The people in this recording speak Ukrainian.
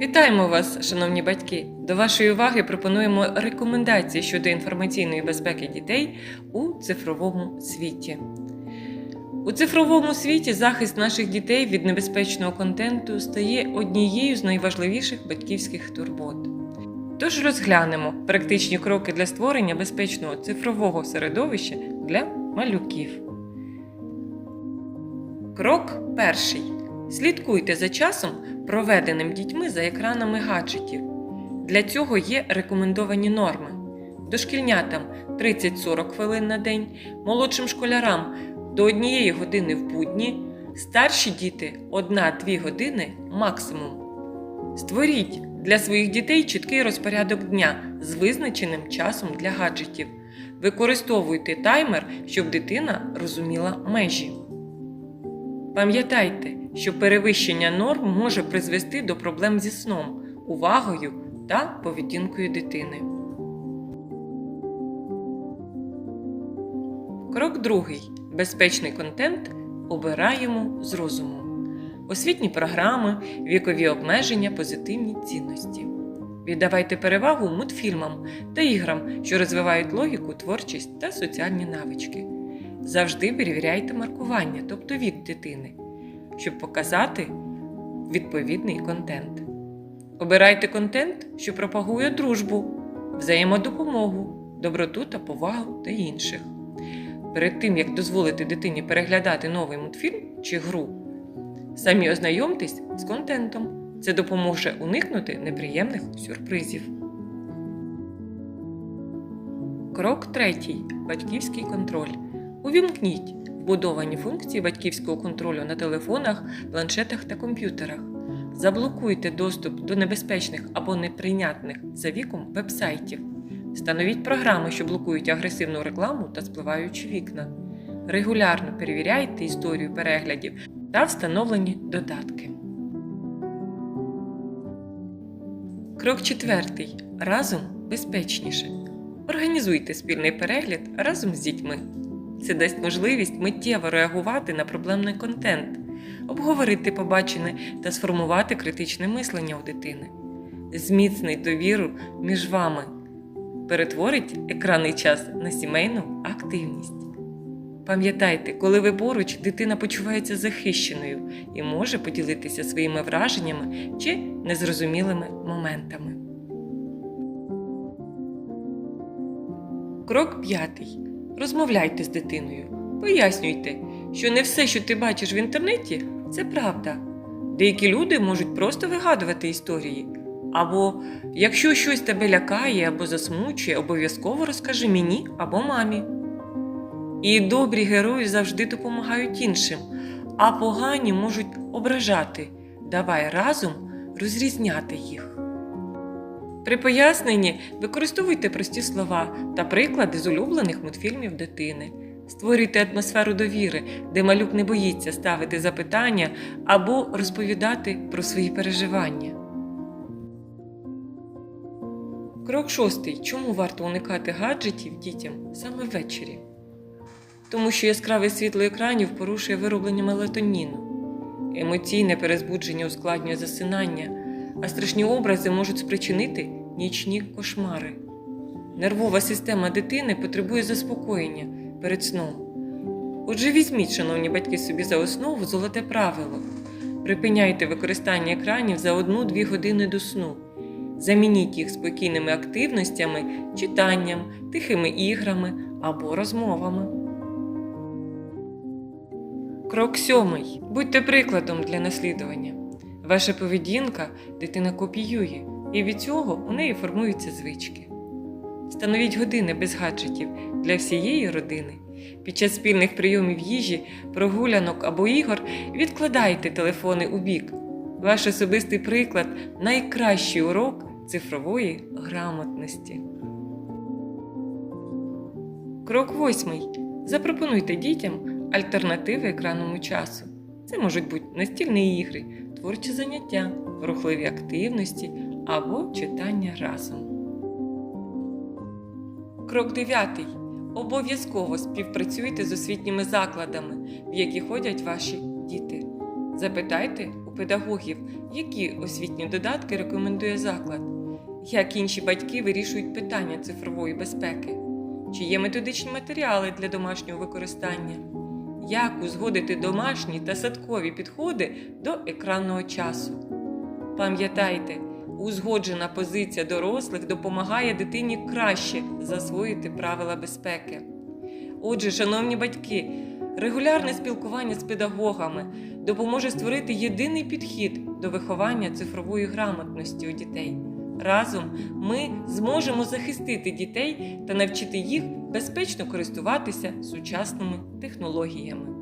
Вітаємо вас, шановні батьки! До вашої уваги пропонуємо рекомендації щодо інформаційної безпеки дітей у цифровому світі. У цифровому світі захист наших дітей від небезпечного контенту стає однією з найважливіших батьківських турбот. Тож розглянемо практичні кроки для створення безпечного цифрового середовища для малюків. Крок перший. Слідкуйте за часом, проведеним дітьми за екранами гаджетів. Для цього є рекомендовані норми. Дошкільнятам 30-40 хвилин на день, молодшим школярам до 1 години в будні, старші діти 1-2 години максимум. Створіть для своїх дітей чіткий розпорядок дня з визначеним часом для гаджетів. Використовуйте таймер, щоб дитина розуміла межі. Пам'ятайте, що перевищення норм може призвести до проблем зі сном, увагою та поведінкою дитини. Крок другий. Безпечний контент обираємо з розуму. Освітні програми, вікові обмеження, позитивні цінності. Віддавайте перевагу мультфільмам та іграм, що розвивають логіку, творчість та соціальні навички. Завжди перевіряйте маркування, тобто від дитини, щоб показати відповідний контент. Обирайте контент, що пропагує дружбу, взаємодопомогу, доброту та повагу до інших. Перед тим, як дозволити дитині переглядати новий мультфільм чи гру, самі ознайомтесь з контентом. Це допоможе уникнути неприємних сюрпризів. Крок третій. Батьківський контроль. Увімкніть вбудовані функції батьківського контролю на телефонах, планшетах та комп'ютерах. Заблокуйте доступ до небезпечних або неприйнятних за віком вебсайтів. Встановіть програми, що блокують агресивну рекламу та спливаючі вікна. Регулярно перевіряйте історію переглядів та встановлені додатки. Крок четвертий. Разом безпечніше. Організуйте спільний перегляд разом з дітьми. Це дасть можливість миттєво реагувати на проблемний контент, обговорити побачене та сформувати критичне мислення у дитини. Зміцнить довіру між вами, перетворить екранний час на сімейну активність. Пам'ятайте, коли ви поруч, дитина почувається захищеною і може поділитися своїми враженнями чи незрозумілими моментами. Крок п'ятий. Розмовляйте з дитиною. Пояснюйте, що не все, що ти бачиш в інтернеті, це правда. Деякі люди можуть просто вигадувати історії. Або якщо щось тебе лякає або засмучує, обов'язково розкажи мені або мамі. І добрі герої завжди допомагають іншим, а погані можуть ображати. Давай разом розрізняти їх. При поясненні використовуйте прості слова та приклади з улюблених мультфільмів дитини. Створюйте атмосферу довіри, де малюк не боїться ставити запитання або розповідати про свої переживання. Крок шостий. Чому варто уникати гаджетів дітям саме ввечері? Тому що яскраве світло екранів порушує вироблення мелатоніну. Емоційне перезбудження ускладнює засинання, а страшні образи можуть спричинити нічні кошмари. Нервова система дитини потребує заспокоєння перед сном. Отже, візьміть, шановні батьки, собі за основу золоте правило. Припиняйте використання екранів за 1-2 години до сну. Замініть їх спокійними активностями, читанням, тихими іграми або розмовами. Крок сьомий. Будьте прикладом для наслідування. Ваша поведінка дитина копіює, і від цього у неї формуються звички. Встановіть години без гаджетів для всієї родини. Під час спільних прийомів їжі, прогулянок або ігор відкладайте телефони у бік. Ваш особистий приклад найкращий урок цифрової грамотності. Крок восьмий. Запропонуйте дітям альтернативи екранному часу. Це можуть бути настільні ігри, творчі заняття, рухливі активності або читання разом. Крок 9. Обов'язково співпрацюйте з освітніми закладами, в які ходять ваші діти. Запитайте у педагогів, які освітні додатки рекомендує заклад, як інші батьки вирішують питання цифрової безпеки, чи є методичні матеріали для домашнього використання, як узгодити домашні та садкові підходи до екранного часу. Пам'ятайте, узгоджена позиція дорослих допомагає дитині краще засвоїти правила безпеки. Отже, шановні батьки, регулярне спілкування з педагогами допоможе створити єдиний підхід до виховання цифрової грамотності у дітей. Разом ми зможемо захистити дітей та навчити їх безпечно користуватися сучасними технологіями.